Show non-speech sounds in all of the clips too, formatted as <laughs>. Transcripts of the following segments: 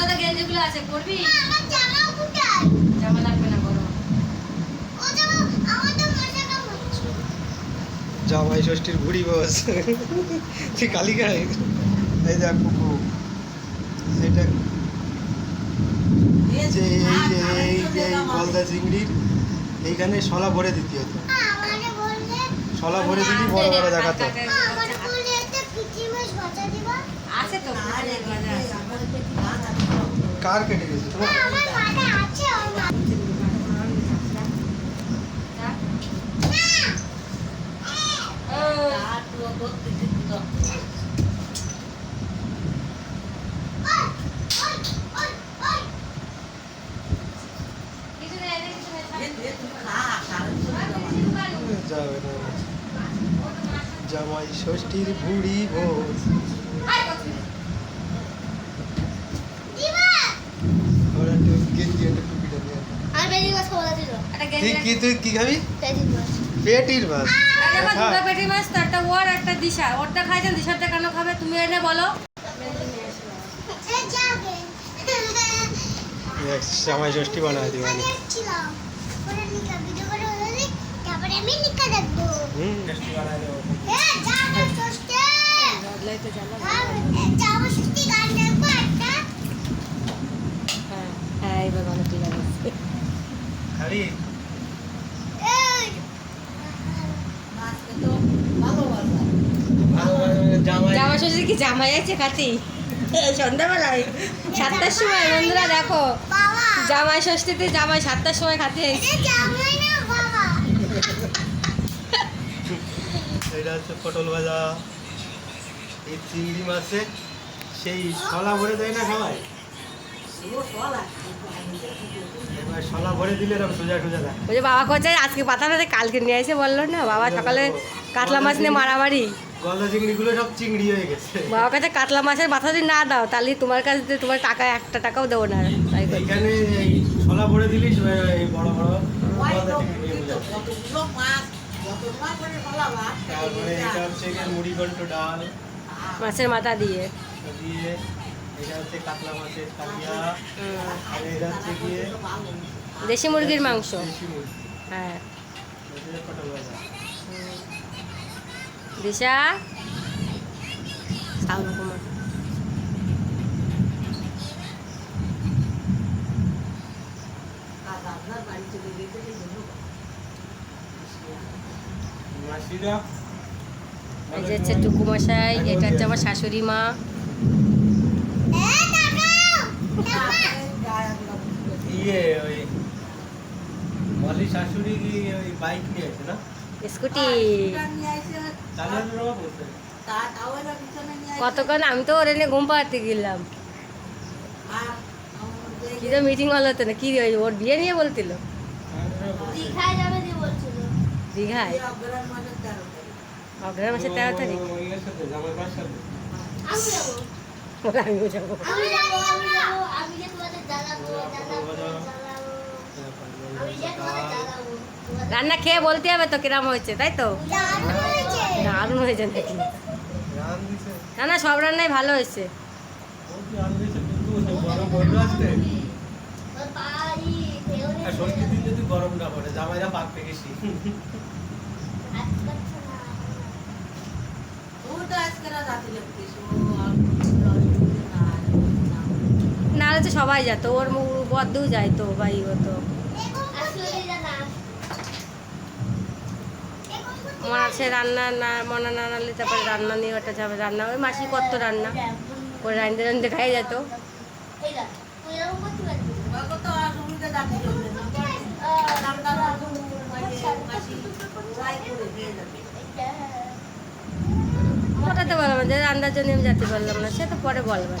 সাদা গেঞ্জিগুলো আছে পরবি? আমার জামা কোথায় জামা লাগবে না গরম ও জামা আমার তো মজা কাম জামাই ষষ্ঠীর বস। তুই কালিকায় এই দেখ কুকু। যে এই যে এই যে এই গলদা চিংড়ির এইখানে শলা ভরে দিতে হতো শলা ভরে দিলি বড় বড় দেখাতো। আছে তো। কার কেটে গেছে তোমার? জামাই ষষ্ঠীর ভুড়ি ভোজ হাই, কত দিন? দিবা ওরা একটু গেঞ্জি একটা টুপিটা নিয়ে আয়। আর বেরি মাছ খাওয়া দিল একটা তুই গেঞ্জি কি তুই কি খাবি? পেটির মাছ। দুটো তো একটা ওর একটা দিশা। ওরটা খাইছেন দিশারটা কেন খাবে? তুমি এনে বলো। জামাই ষষ্ঠী বানায় দিবানি পরে নিকা ভিডিও করে হলে তারপরে আমি নিকা দেখব হুম ষষ্ঠী বানায় দেবো এ যাবে সস্তে বদলাইতে জানো যাব সস্তি গান দেখব একটা হ্যাঁ জামাই জামা ষষ্ঠী কি জামাই আছে খাতি সন্ধ্যাবেলায় সাতটার সময় বন্ধুরা দেখো জামাই ষষ্ঠীতে জামাই সাতটার সময় খাতে এটা হচ্ছে পটল ভাজা এই চিংড়ি মাছে সেই শলা ভরে দেয় না সবাই? ওই যে বাবা কোথায় আজকে পাতা পাতা কালকে নিয়ে এসে বলল না। বাবা সকালে কাতলা মাছ নিয়ে মারামারি। গলদা চিংড়িগুলো সব চিংড়ি হয়ে গেছে। বাবা কাছে কাতলা মাছের মাথা যদি না দাও তাহলে তোমার কাছে তোমার টাকা একটা টাকাও দেবো না। তাই ভরে এই বড় বড় ডাল। মাছের মাথা দিয়ে। দিয়ে এটা হচ্ছে কাতলা মাছের কালিয়া। আর এটা হচ্ছে গিয়ে দেশি মুরগির মাংস। দেশি মুরগি। হ্যাঁ। দিশা? এই যে হচ্ছে টুকু মশাই এটা হচ্ছে আমার শাশুড়ি মা। ইয়ে ওই মলি শাশুড়ি কি ওই বাইক নিয়ে আছে না? স্কুটি। কতক্ষণ আমি তো ওরে নিয়ে ঘুম পাড়াতে গেলাম। কি তো মিটিং হলো তো না কি ওর বিয়ে নিয়ে বলছিল দীঘায়? অগ্রহায়ণ মাসের তেরো তারিখ। যাব। বলে আমিও রান্না খেয়ে বলতে হবে তো কিরাম হয়েছে তাই তো? দারুণ হয়েছে। নাকি না না সব রান্নাই ভালো হয়েছে। ও কি রান দিছে কিন্তু ওই গরম আজকে না পড়ে জামাইরা পাক পেকেছি তো সবাই যেত ওর বদ্ধও যায় তো, ভাই হতো আমার রান্না, না, মনে না নালে তারপরে রান্না নিয়ে ওটা যাবে, রান্না, ওই মাসি করতো রান্না। ওই রান্ধতে রান্ধতে খাই যেত ওটাতে বললাম যে রান্নার জন্য আমি যেতে পারলাম না, সে তো পরে বলবেন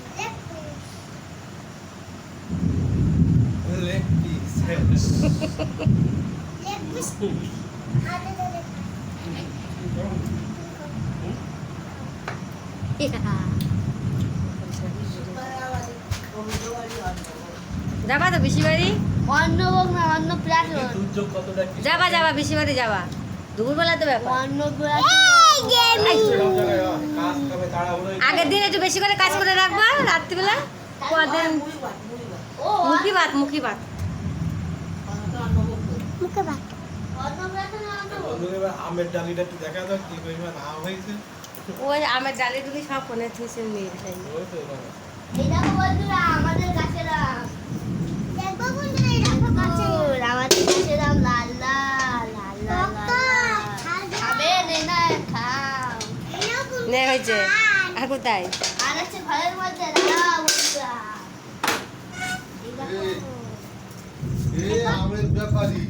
<laughs> যাবা তো বেশি বাড়ি অন্য হোক না অন্য যাবা যাবা বেশি বাড়ি যাবা। দুপুরবেলা তো ব্যাপার। অন্য আগের দিন একটু বেশি করে কাজ করে রাখবা রাত্রিবেলা? পরের দিন ও মুখি ভাত। মুখি ভাত। অন্য প্লাটন অন্য হোক। বন্ধুরা এবার আমের ডালিটা একটু দেখা যাক কি পরিমাণ আম হয়েছে। ওই আমের ডালি ডুলি সব ফোনে থুইছে নিয়ে যাই ওই তো এবার। এই দেখো বন্ধুরা আমাদের গাছের আম। দেখো বন্ধুরা এই দেখো গাছের আমাদের গাছের আম লাল লাল লাল লাল লাল খাবে নে না খাও। নে হয়েছে। আর কোথায়? আর হচ্ছে ঘরের মধ্যে দাঁড়াও বন্ধুরা। এই দেখো। এ আমের ব্যাপারী।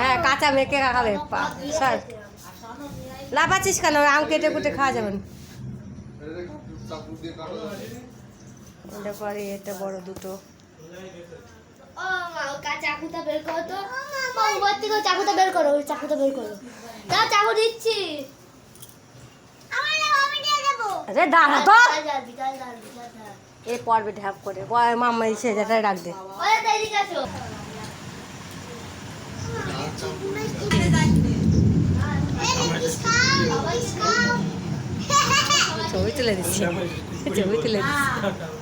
হ্যাঁ কাঁচা মেখে খাবে লাফাচ্ছিস কেন? আম কেটে কুটে খাওয়া যাবে না। এটা পরে দুটো চাকুটা বের করো তো চাকুটা বের করো চাকুটা চাকু দিচ্ছি আরে দাঁড়া। তো বিকাল দাও বিকাল দাও বিকাল দাও এ পড়বে ঢাপ করে মাম্মা এসে যেটা রাখ দে। ছবি তুলে দিচ্ছি। ছবি তুলে দিচ্ছি।